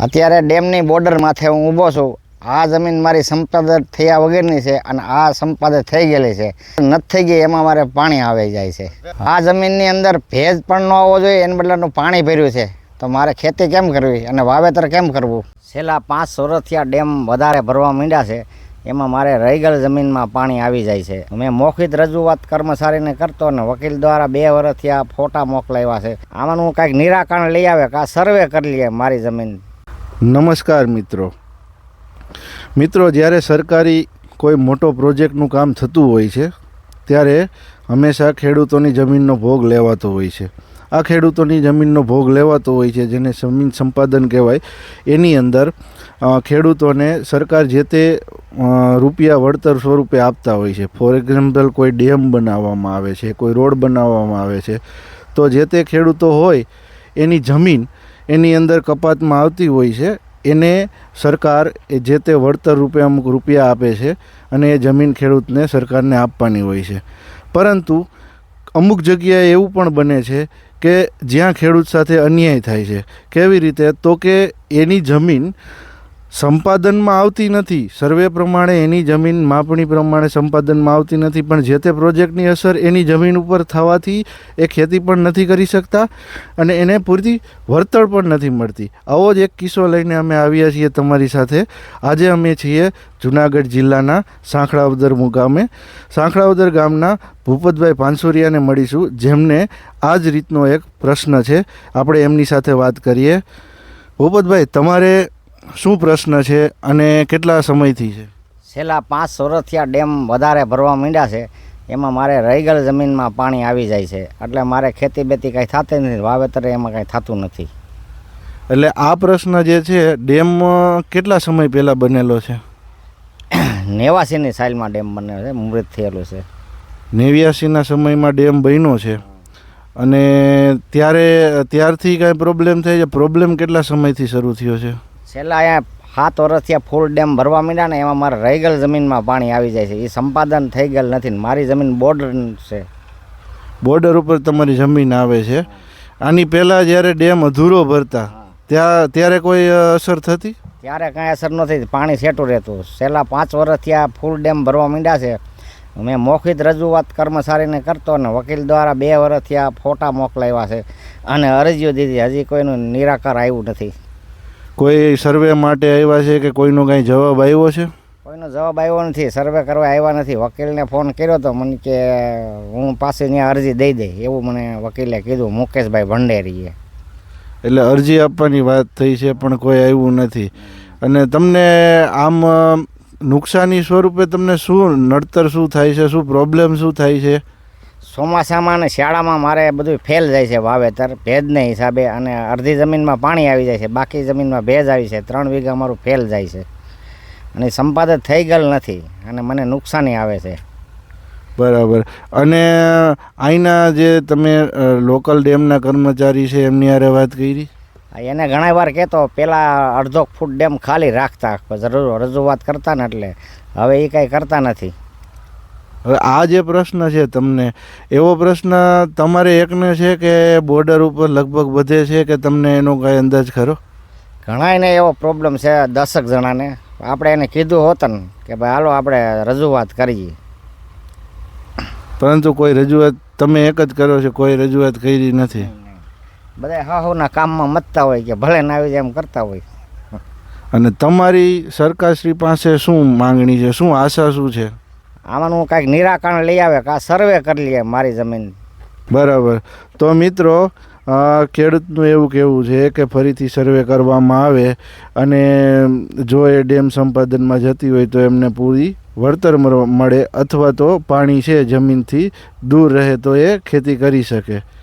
અત્યારે ડેમની બોર્ડર માથે હું ઊભો છું. આ જમીન મારી સંપાદિત થયા વગરની છે અને આ સંપાદિત થઈ ગયેલી છે. નથી થઈ ગઈ, એમાં મારે પાણી આવી જાય છે. આ જમીનની અંદર ભેજ પણ ન હોવો જોઈએ, એને બદલાનું પાણી ભર્યું છે. તો મારે ખેતી કેમ કરવી અને વાવેતર કેમ કરવું? છેલ્લા પાંચ આ ડેમ વધારે ભરવા માંડ્યા છે. એમાં મારે રહીગળ જમીનમાં પાણી આવી જાય છે. મેં મોખિત રજૂઆત કર્મચારીને કરતો અને વકીલ દ્વારા બે વર્ષથી આ ફોટા મોકલાવ્યા છે. આમાં હું કાંઈક નિરાકરણ લઈ આવે કે આ સર્વે કરી લઈએ મારી જમીન. નમસ્કાર મિત્રો. મિત્રો, જ્યારે સરકારી કોઈ મોટો પ્રોજેક્ટનું કામ થતું હોય છે, ત્યારે હંમેશા ખેડૂતોની જમીનનો ભોગ લેવાતો હોય છે. આ ખેડૂતોની જમીનનો ભોગ લેવાતો હોય છે, જેને જમીન સંપાદન કહેવાય, એની અંદર ખેડૂતોને સરકાર જે તે રૂપિયા વળતર સ્વરૂપે આપતા હોય છે. ફોર એક્ઝામ્પલ, કોઈ ડેમ બનાવવામાં આવે છે, કોઈ રોડ બનાવવામાં આવે છે, તો જે તે ખેડૂતો હોય, એની જમીન એની અંદર કપાતમાં આવતી હોય છે, એને સરકાર એ જે તે વળતર રૂપે અમુક રૂપિયા આપે છે અને એ જમીન ખેડૂતને સરકારને આપવાની હોય છે. પરંતુ અમુક જગ્યાએ એવું પણ બને છે કે જ્યાં ખેડૂત સાથે અન્યાય થાય છે, કેવી રીતે? તો કે એની જમીન સંપાદનમાં આવતી નથી. સર્વે પ્રમાણે એની જમીન માપણી પ્રમાણે સંપાદનમાં આવતી નથી, પણ જે તે પ્રોજેક્ટની અસર એની જમીન ઉપર થવાથી એ ખેતી પણ નથી કરી શકતા અને એને પૂરતી વળતર પણ નથી મળતી. આવો જ એક કિસ્સો લઈને અમે આવ્યા છીએ તમારી સાથે. આજે અમે છીએ જુનાગઢ જિલ્લાના સાંખળાવદર મુકામે. સાંખળાવદર ગામના ભૂપતભાઈ પાનસુરિયાને મળીશું, જેમને આ જ રીતનો એક પ્રશ્ન છે. આપણે એમની સાથે વાત કરીએ. ભૂપતભાઈ, તમારે શું પ્રશ્ન છે અને કેટલા સમયથી છે? છેલ્લા પાંચ સોરથિયા આ ડેમ વધારે ભરવા માંડ્યા છે. એમાં મારે રહીગળ જમીનમાં પાણી આવી જાય છે. એટલે મારે ખેતી બેતી કાંઈ થતી નથી. વાવેતર એમાં કાંઈ થતું નથી. એટલે આ પ્રશ્ન જે છે ડેમ કેટલા સમય પહેલાં બનેલો છે? નેવાસીની સાઇલમાં ડેમ બન્યો છે. મૃત થયેલો છે. નેવ્યાસીના સમયમાં ડેમ બન્યો છે. અને ત્યારે ત્યારથી કાંઈ પ્રોબ્લેમ થાય છે? પ્રોબ્લેમ કેટલા સમયથી શરૂ થયો છે? છેલ્લા અહીંયા સાત વર્ષથી આ ફૂલ ડેમ ભરવા માંડ્યા ને એમાં મારે રહીગલ જમીનમાં પાણી આવી જાય છે. એ સંપાદન થઈ ગયેલ નથી મારી જમીન બોર્ડર છે. બોર્ડર ઉપર તમારી જમીન આવે છે. આની પહેલાં જ્યારે ડેમ અધૂરો ભરતા ત્યાં ત્યારે કોઈ અસર થતી? ત્યારે કાંઈ અસર નથી પાણી સેટું રહેતું. છેલ્લા પાંચ વર્ષથી આ ફૂલ ડેમ ભરવા માંડ્યા છે. મેં મૌખિક રજૂઆત કર્મચારીને કરતો ને વકીલ દ્વારા બે વર્ષથી આ ફોટા મોકલાવ્યા છે. અને અરજીઓ દીધી. હજી કોઈનું નિરાકાર આવ્યું નથી. કોઈ સર્વે માટે આવ્યા છે કે કોઈનો કાંઈ જવાબ આવ્યો છે? કોઈનો જવાબ આવ્યો નથી સર્વે કરવા આવ્યા નથી. વકીલને ફોન કર્યો તો મને કે હું પાસે ત્યાં અરજી દઈ દઈ એવું મને વકીલે કીધું મુકેશભાઈ ભંડેરીએ. એટલે અરજી આપવાની વાત થઈ છે પણ કોઈ આવ્યું નથી. અને તમને આમ નુકસાની સ્વરૂપે તમને શું નડતર શું થાય છે શું પ્રોબ્લેમ શું થાય છે? ચોમાસામાં અને શાળામાં મારે બધું ફેલ જાય છે વાવેતર ભેજને હિસાબે અને અડધી જમીનમાં પાણી આવી જાય છે બાકી જમીનમાં ભેજ આવી છે ત્રણ વીઘા મારું ફેલ જાય છે. અને સંપાદન થઈ ગયેલ નથી અને મને નુકસાની આવે છે. બરાબર. અને અહીંના જે તમે લોકલ ડેમના કર્મચારી છે એમની હારે વાત કરી? એને ઘણા વાર કહેતો પહેલાં અડધો ફૂટ ડેમ ખાલી રાખતા જરૂર રજૂઆત કરતા ને એટલે. હવે એ કાંઈ કરતા નથી. હવે આ જે પ્રશ્ન છે તમને એવો પ્રશ્ન તમારે એકને છે કે બોર્ડર ઉપર લગભગ બધે છે કે તમને એનો કાંઈ અંદાજ ખરો? ઘણા એને એવો પ્રોબ્લેમ છે દસક જણાને. આપણે એને કીધું હોત ને કે ભાઈ હાલો આપણે રજૂઆત કરીએ. પરંતુ કોઈ રજૂઆત તમે એક જ કરો છો કોઈ રજૂઆત કરી નથી. બધા હાહુના કામમાં મતતા હોય કે ભલે ના આવી જાય એમ કરતા હોય. અને તમારી સરકારશ્રી પાસે શું માંગણી છે? શું આશા શું છે? આમાંનું કાંઈક નિરાકરણ લઈ આવે, કાં સર્વે કરી લઈએ મારી જમીન. બરાબર. તો મિત્રો ખેડૂતનું એવું કહેવું છે કે ફરીથી સર્વે કરવામાં આવે અને જો એ ડેમ સંપાદનમાં જતી હોય તો એમને પૂરી વળતર મળ- અથવા તો પાણી છે જમીનથી દૂર રહે તો એ ખેતી કરી શકે.